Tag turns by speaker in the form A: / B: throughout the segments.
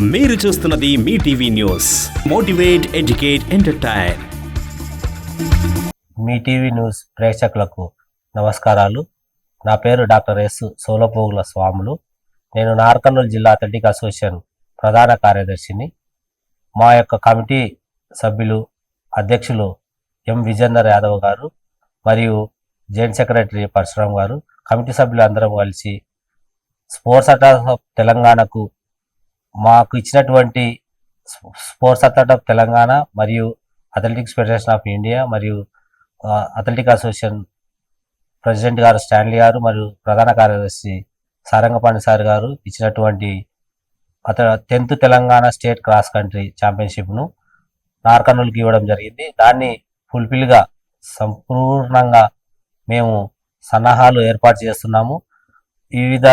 A: మీరు చూస్తున్నది మీ TV news. Motivate educate entertain.
B: మీ TV news ప్రేక్షకులకు నమస్కారాలు. నా పేరు డాక్టర్ ఎస్ సోలపోగుల స్వాములు. నేను నార్కర్నూలు జిల్లా అథ్లెటిక్ అసోసియేషన్ ప్రధాన కార్యదర్శిని. మా యొక్క కమిటీ సభ్యులు అధ్యక్షులు ఎం విజేందర్ యాదవ్ గారు మరియు జాయింట్ సెక్రటరీ పరశురామ్ గారు. కమిటీ సభ్యులు అందరం కలిసి స్పోర్ట్స్ అథారిటీ ఆఫ్ తెలంగాణకు మాకు ఇచ్చినటువంటి స్పోర్ట్స్ అథ్లెట్ ఆఫ్ తెలంగాణ మరియు అథ్లెటిక్స్ ఫెడరేషన్ ఆఫ్ ఇండియా మరియు అథ్లెటిక్ అసోసియేషన్ ప్రెసిడెంట్ గారు స్టాన్లీ గారు మరియు ప్రధాన కార్యదర్శి సారంగపాణి సార్ గారు ఇచ్చినటువంటి అత tenth Telangana state cross country ఛాంపియన్షిప్ను నార్కర్నూలుకి ఇవ్వడం జరిగింది. దాన్ని ఫుల్ఫిల్గా సంపూర్ణంగా మేము సన్నాహాలు ఏర్పాటు చేస్తున్నాము. వివిధ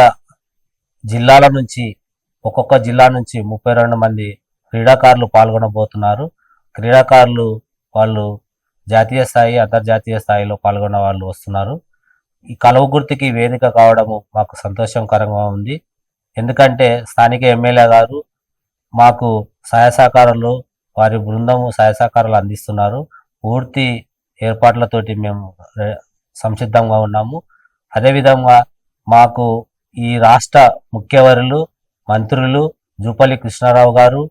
B: జిల్లాల నుంచి ఒక్కొక్క జిల్లా నుంచి ముప్పై రెండు మంది క్రీడాకారులు పాల్గొనబోతున్నారు. క్రీడాకారులు వాళ్ళు జాతీయ స్థాయి అంతర్జాతీయ స్థాయిలో పాల్గొన్న వాళ్ళు వస్తున్నారు. ఈ కలవ గుర్తుకి వేదిక కావడము మాకు సంతోషకరంగా ఉంది. ఎందుకంటే స్థానిక ఎమ్మెల్యే గారు మాకు సహాయ సహకారాలు వారి బృందము సహాయ సహకారాలు అందిస్తున్నారు. పూర్తి ఏర్పాట్లతోటి మేము సంసిద్ధంగా ఉన్నాము. అదేవిధంగా మాకు ఈ రాష్ట్ర ముఖ్యవరులు మంత్రులు జూపల్లి కృష్ణారావు గారు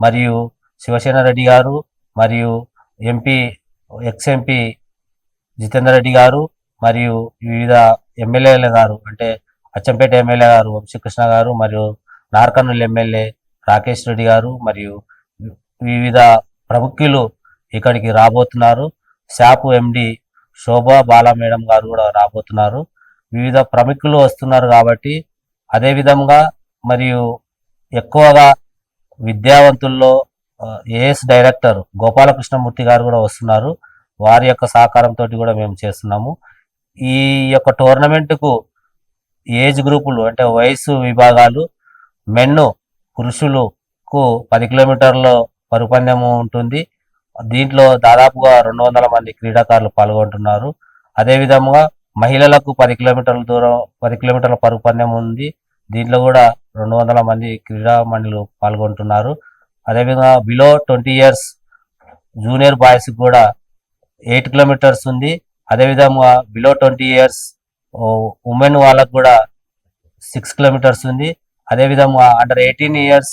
B: మరియు శివసేన రెడ్డి గారు మరియు MP ex MP Jitender Reddy గారు మరియు వివిధ ఎమ్మెల్యేల గారు అంటే అచ్చంపేట ఎమ్మెల్యే గారు వంశీకృష్ణ గారు మరియు నార్కర్నూలు ఎమ్మెల్యే రాకేష్ రెడ్డి గారు మరియు వివిధ ప్రముఖులు ఇక్కడికి రాబోతున్నారు. శాపు ఎండి శోభా బాలా మేడం గారు కూడా రాబోతున్నారు. వివిధ ప్రముఖులు వస్తున్నారు కాబట్టి అదే విధంగా మరియు ఎక్కువగా విద్యావంతుల్లో ఏఎస్ డైరెక్టర్ గోపాలకృష్ణమూర్తి గారు కూడా వస్తున్నారు. వారి యొక్క సహకారంతో కూడా మేము చేస్తున్నాము. ఈ యొక్క టోర్నమెంట్కు ఏజ్ గ్రూపులు అంటే వయసు విభాగాలు మెన్ను పురుషులకు పది కిలోమీటర్ల పరుపందెము ఉంటుంది. దీంట్లో దాదాపుగా రెండు వందల మంది క్రీడాకారులు పాల్గొంటున్నారు. అదేవిధంగా మహిళలకు పది కిలోమీటర్ల దూరం పది కిలోమీటర్ల పరుగు పందెం ఉంది. దీంట్లో కూడా రెండు వందల మంది క్రీడా మండలి పాల్గొంటున్నారు. అదేవిధంగా below twenty years junior boys కూడా ఎయిట్ కిలోమీటర్స్ ఉంది. అదేవిధంగా బిలో ట్వంటీ ఇయర్స్ ఉమెన్ వాళ్ళకు కూడా సిక్స్ కిలోమీటర్స్ ఉంది. అదేవిధంగా అండర్ ఎయిటీన్ ఇయర్స్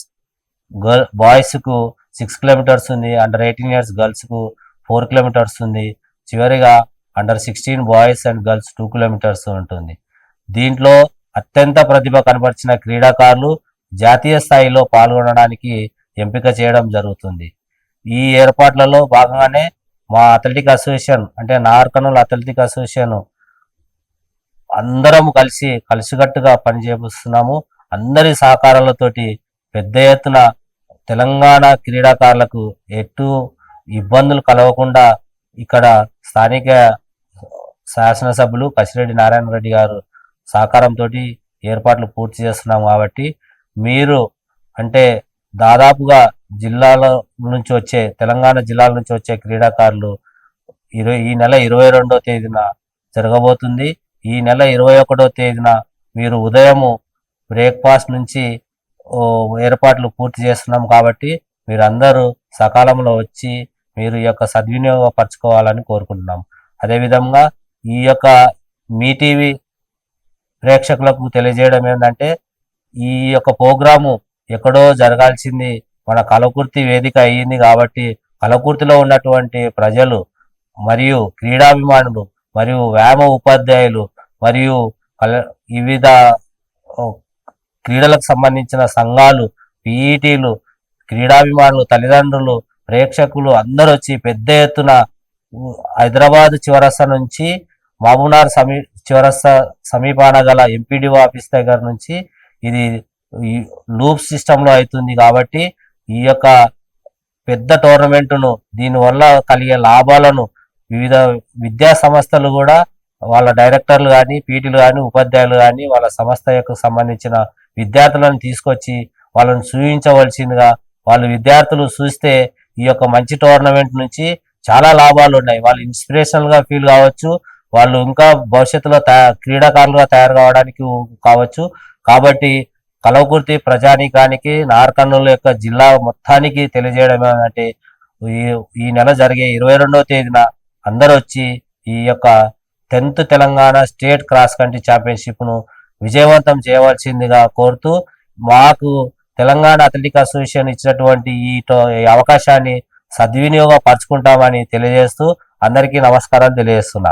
B: గర్ల్ బాయ్స్కు సిక్స్ కిలోమీటర్స్ ఉంది. అండర్ ఎయిటీన్ ఇయర్స్ గర్ల్స్కు ఫోర్ కిలోమీటర్స్ ఉంది. చివరిగా under sixteen boys and girls two kilometres ఉంటుంది. దీంట్లో అత్యంత ప్రతిభ కనబరిచిన క్రీడాకారులు జాతీయ స్థాయిలో పాల్గొనడానికి ఎంపిక చేయడం జరుగుతుంది. ఈ ఏర్పాట్లలో భాగంగానే మా అథ్లెటిక్ అసోసియేషన్ అంటే నార్కర్నూలు అథ్లెటిక్ అసోసియేషన్ అందరం కలిసి కలిసికట్టుగా పనిచేస్తున్నాము. అందరి సహకారాలతోటి పెద్ద ఎత్తున తెలంగాణ క్రీడాకారులకు ఎటు ఇబ్బందులు కలగకుండా ఇక్కడ స్థానిక శాసనసభ్యులు కసిరెడ్డి నారాయణ రెడ్డి గారు సహకారంతో ఏర్పాట్లు పూర్తి చేస్తున్నాం కాబట్టి మీరు అంటే దాదాపుగా జిల్లాల నుంచి వచ్చే తెలంగాణ జిల్లాల నుంచి వచ్చే క్రీడాకారులు ఇరవై ఈ నెల ఇరవై రెండో తేదీన జరగబోతుంది. ఈ నెల ఇరవై ఒకటో తేదీన మీరు ఉదయము బ్రేక్ఫాస్ట్ నుంచి ఏర్పాట్లు పూర్తి చేస్తున్నాం కాబట్టి మీరందరూ సకాలంలో వచ్చి మీరు ఈ యొక్క సద్వినియోగపరచుకోవాలని కోరుకుంటున్నాం. అదేవిధంగా ఈ యొక్క మీ టీవీ ప్రేక్షకులకు తెలియజేయడం ఏంటంటే ఈ యొక్క ప్రోగ్రాము ఎక్కడో జరగాల్సింది మన కలకుర్తి వేదిక అయ్యింది కాబట్టి కలకుర్తిలో ఉన్నటువంటి ప్రజలు మరియు క్రీడాభిమానులు మరియు వ్యాయామ ఉపాధ్యాయులు మరియు కల- వివిధ క్రీడలకు సంబంధించిన సంఘాలు పీఈటీలు క్రీడాభిమానులు తల్లిదండ్రులు ప్రేక్షకులు అందరూ వచ్చి పెద్ద ఎత్తున హైదరాబాద్ చివరస నుంచి మహబూబ్నగర్ సమీ చివరస్త సమీపాన గల ఎంపీడీఓ ఆఫీస్ దగ్గర నుంచి ఇది లూప్ సిస్టంలో అవుతుంది కాబట్టి ఈ యొక్క పెద్ద టోర్నమెంటును దీనివల్ల కలిగే లాభాలను వివిధ విద్యా సంస్థలు కూడా వాళ్ళ డైరెక్టర్లు కానీ పీటీలు కానీ ఉపాధ్యాయులు కానీ వాళ్ళ సంస్థ యొక్క సంబంధించిన విద్యార్థులను తీసుకొచ్చి వాళ్ళని చూపించవలసిందిగా వాళ్ళు విద్యార్థులు చూస్తే ఈ యొక్క మంచి టోర్నమెంట్ నుంచి చాలా లాభాలు ఉన్నాయి. వాళ్ళు ఇన్స్పిరేషనల్గా ఫీల్ కావచ్చు. వాళ్ళు ఇంకా భవిష్యత్తులో క్రీడాకారులుగా తయారు కావడానికి కావచ్చు. కాబట్టి కలవకుర్తి ప్రజానీకానికి నార్కర్నూలు యొక్క జిల్లా మొత్తానికి తెలియజేయడం ఏమంటే ఈ ఈ నెల జరిగే ఇరవై రెండవ తేదీన అందరూ వచ్చి ఈ యొక్క tenth Telangana state cross country ఛాంపియన్షిప్ను విజయవంతం చేయవలసిందిగా కోరుతూ మాకు తెలంగాణ అథ్లెటిక్ అసోసియేషన్ ఇచ్చినటువంటి ఈ అవకాశాన్ని సద్వినియోగపరచుకుంటామని తెలియజేస్తూ అందరికీ నమస్కారాలు తెలియజేస్తున్నా.